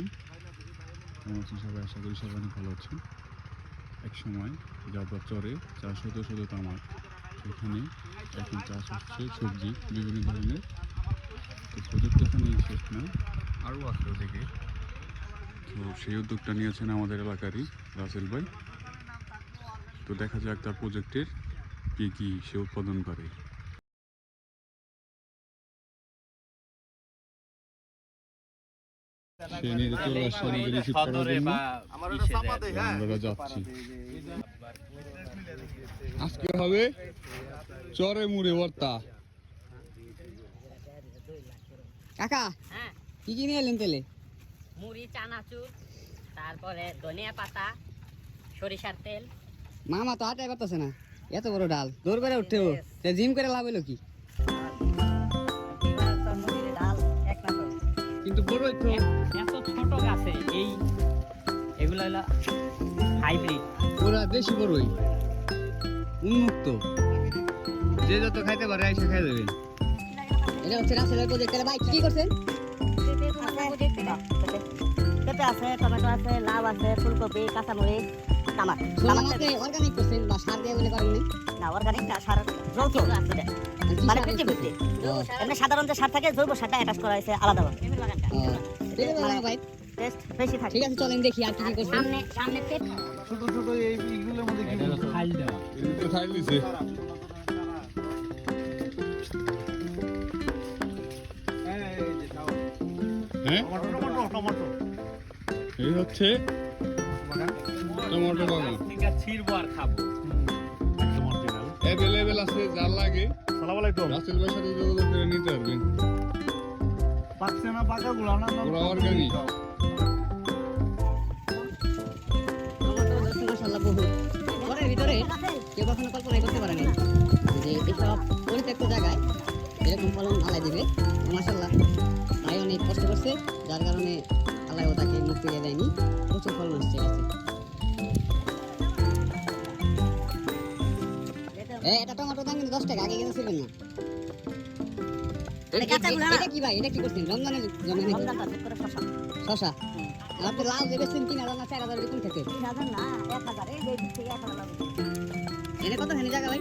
আলাইকুম কেমন আছেন সবাই? আশা করি সবাই অনেক ভালো আছেন। এক সময় যাবার চরে চাষ হতো শুধু তামাক সেখানে এখন চাষ হচ্ছে সবজি, বিভিন্ন ধরনের। তো প্রজেক্ট এখানেই শেষ না। আরও আছে ওদিকে। তো সেই উদ্যোগটা নিয়েছেন আমাদের এলাকারই রাসেল ভাই। তো দেখা যাক তার প্রজেক্টের কী কী সে উৎপাদন করে। সে নিজে চলে আসছে আমাদের রিসিভ করার জন্য আমরা যাচ্ছি। আজকে হবে চরে মুড়ে ভর্তা। কাকা হ্যাঁ। কি কি নিয়ে এলেন তেলে মুড়ি চানাচুর তারপরে ধনিয়া পাতা সরিষার তেল। মামা তো হাতে পারতেছে না। এত বড় ডাল। দৌড় করে উঠতে জিম করে লাভ হলো কি? দেশি বড়ই উন্মুক্ত। যে যত খাইতে পারে এসে খাই দেবেন এটা হচ্ছে রাসেলের প্রজেক্ট ভাই কি করছেন? পেঁপে আছে টমেটো আছে লাউ আছে ফুলকপি কাঁচামরিচ তামাক। অর্গানিক করছেন বা সার দিয়ে বলে করেন না অর্গানিক না সার যৌথ মানে ফিফটি ফিফটি এমনি সাধারণ যে সার থাকে জৈব সারটা অ্যাটাচ করা হয়েছে আলাদাভাবে ভাই। টেস্ট বেশি থাকে ঠিক আছে চলেন দেখি আর কি কি করছেন সামনে সামনে পেট তো খাই দিছে। হ্যাঁ এই হচ্ছে টমেটো বাগান অ্যাভেলেবেল আছে যার লাগে। রাসেল ভাইয়ের সাথে যোগাযোগ করে নিতে পারবেন। ওরা অর্গানিক কেউ কখনো কল্পনাই করতে পারেনি যে এসব পরিত্যক্ত জায়গায় এরকম ফলন আলাই দিবে। মাসাল্লাহ তাই অনেক কষ্ট করছে যার কারণে আল্লাহ ও তাকে মুক্তি দিয়ে দেয়নি। প্রচুর ফলন আসছে গাছে। এটা টমেটো দাম কিন্তু দশ টাকা আগে কিন্তু ছিলেন না। এটা কি ভাই? এটা কি করছেন? রমজানের শশা আপনি লাল যে বেচছেন তিন হাজার না চার হাজার এরকম থেকে। তিন হাজার না এক হাজার এক হাজার কত খানি জায়গা ভাই?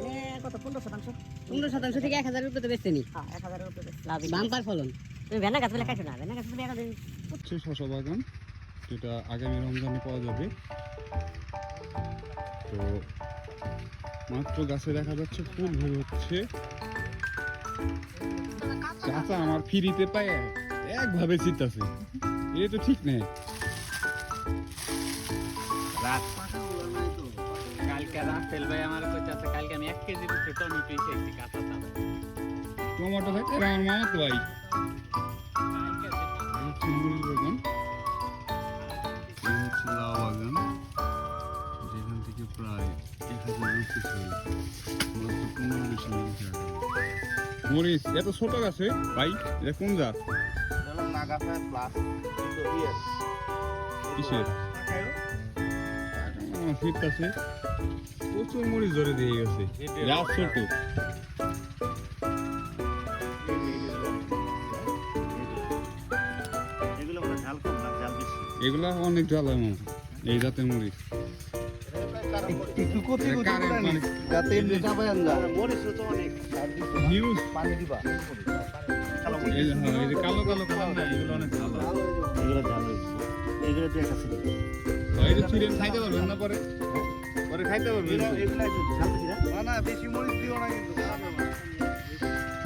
এনে কত? পনেরো শতাংশ। পনেরো শতাংশ থেকে এক হাজারের উপরে বেচছেনি হ্যাঁ এক হাজারের উপরে লাভ বাম্পার ফলন। তুমি ভেন্না গাছ বলে কাটো না? ভেন্না গাছ তুমি একটা দিন। হচ্ছে শশা বাগান যেটা আগামী রমজানে পাওয়া যাবে। তো মাত্র গাছে দেখা যাচ্ছে ফুল ভরে হচ্ছে চাচা আমার ফ্রিতে পায় একভাবে চিত্তাছে এটা তো ঠিক নেই রাত কালকে রাসেল ভাই আমার কইতাছে কালকে আমি এক কেজি রুটি টমেটো কাঁচা টমেটো ভাই এরা আমার মামা তো ভাই মরিচ বাগান এই হচ্ছে লাউ বাগান যেখান থেকে প্রায় এক হাজার রুপি ছিল মাত্র পনেরো বেশি মরিচ রাখা। মরিচ এত ছোট গাছে ভাই এটা কোন জাত? কিসের? আমার ফিরতাছে প্রচুর মরিচ ধরে দিয়ে গেছে। রাত ছোট এগুলা অনেক জ্বাল হয় মামা এই জাতের মরিচ। মানে- যে হ্যাঁ, কালো কালো কালার না এগুলো অনেক ভালো এগুলো এগুলো দিয়ে খাইতে পারবেন না পরে? পরে খাইতে না? না, বেশি মরিচ দিও না কিন্তু।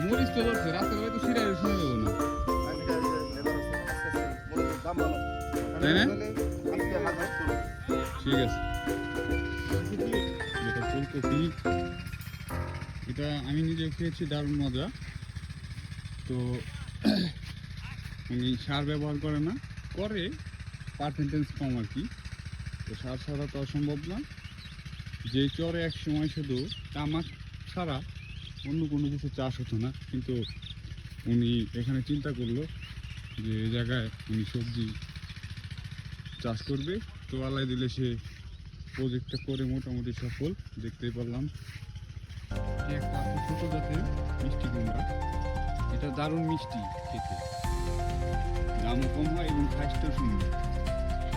মরিচ তো ধরছে রাতের বেলা তো ছিঁড়ে শুনে দেবো না। তাই না? ঠিক আছে। ফুলকপি। এটা আমি নিজে খেয়েছি দারুণ মজা। তো উনি সার ব্যবহার করে না করে পার্সেন্টেজ কম আর কি। তো সার ছাড়া তো অসম্ভব না। যে চরে এক সময় শুধু তামাক ছাড়া অন্য কোনো কিছু চাষ হতো না, কিন্তু উনি এখানে চিন্তা করল যে এই জায়গায় উনি সবজি চাষ করবে। তো আল্লাহ দিলে সে প্রজেক্টটা করে মোটামুটি সফল, দেখতেই পারলাম। একটা ছোট জাতের মিষ্টি কুমড়া। এটা দারুণ মিষ্টি খেতে। দাম কম হয় এবং খাসটা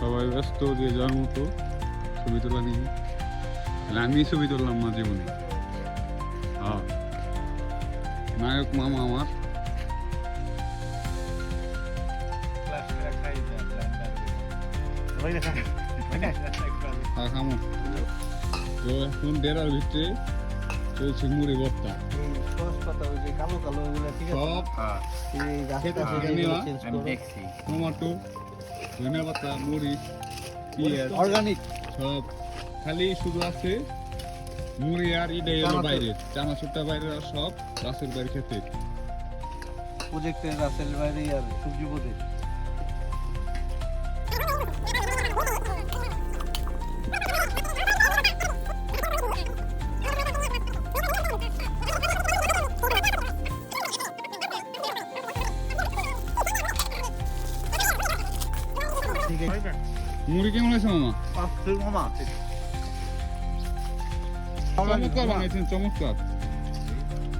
সবাই ব্যস্ত যে যার মতো ছবি তোলা নিয়ে। তাহলে আমি ছবি তুললাম না জীবনে। হ্যাঁ নায়ক মামা আমার। তো এখন ডেরার ভিতরে চলছে মুড়ি দেখছি টমেটো ধনে পাতা অর্গানিক সব। খালি শুধু আছে মুড়ি আর হলো চানাচুর। বাইরে। চানাচুরটা বাইরে আর সব গাছের বাইরে খেতে প্রজেক্টের রাসেল বাইরে আর সবজি প্রজেক্ট মুড়ি কেমন আছে মামা? মামা 宠物狗吗？还是宠物兔？